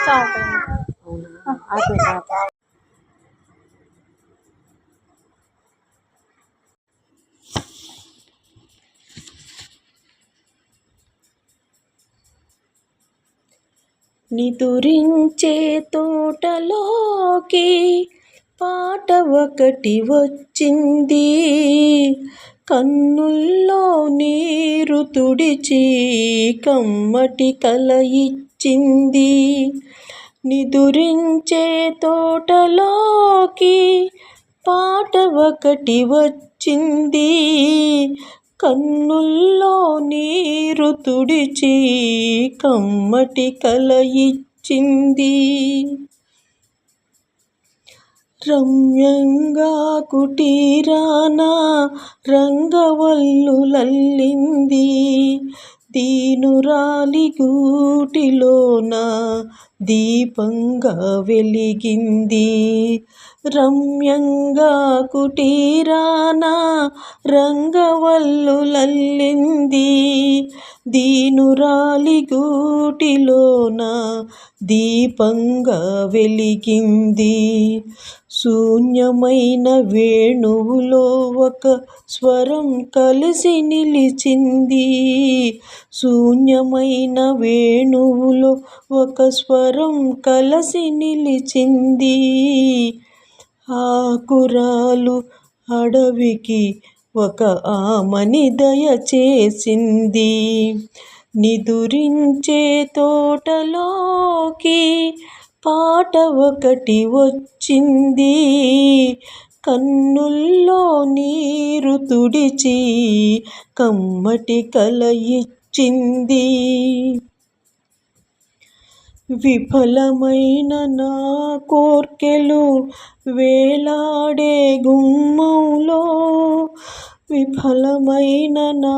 Start అయింది నిదురించే తోటలోకి పాట ఒకటి వచ్చింది. కన్నుల్లో నీరు తుడిచి కమ్మటి కల వచ్చింది. నిదురించే తోటలోకి పాట ఒకటి వచ్చింది. కన్నుల్లో నీరు తుడిచి కమ్మటి కల ఇచ్చింది. రమ్యంగా కుటీరాన రంగవల్లు లల్లింది. దీనురాలి గూటిలోన దీపంగా వెలిగింది. రమ్యంగా కుటీరాన రంగవల్లు లల్లింది. దీనురాలి గూటిలోన దీపంగా వెలిగింది. శూన్యమైన వేణువులో ఒక స్వరం కలిసి నిలిచింది. శూన్యమైన వేణువులో ఒక స్వరం కలిసి నిలిచింది. ఆకురాలు అడవికి ఒక ఆమని దయచేసింది. నిదురించే తోటలోకి పాట ఒకటి వచ్చింది. కన్నుల్లో నీరు తుడిచి కమ్మటి కల ఇచ్చింది. విఫలమైన నా కోర్కెలు వేలాడే గుమ్మంలో విఫలమైన నా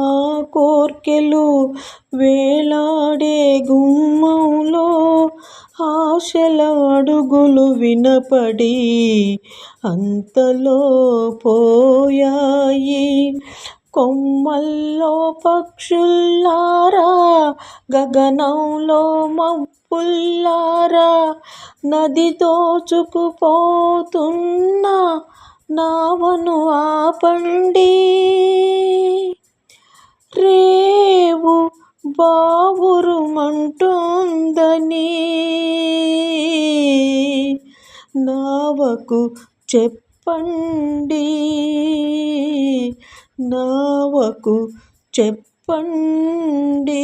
కోర్కెలు వేలాడే గుమ్మంలో ఆశల అడుగులు వినపడి అంతలో పోయాయి. కొమ్మల్లో పక్షుల్లారా గగనంలో మబ్బుల్లారా నది దోచుకుపోతున్నా నావను ఆపండి. రేవు బావురుమంటుందని నావకు చెప్పండి. నావకు చెప్పండి.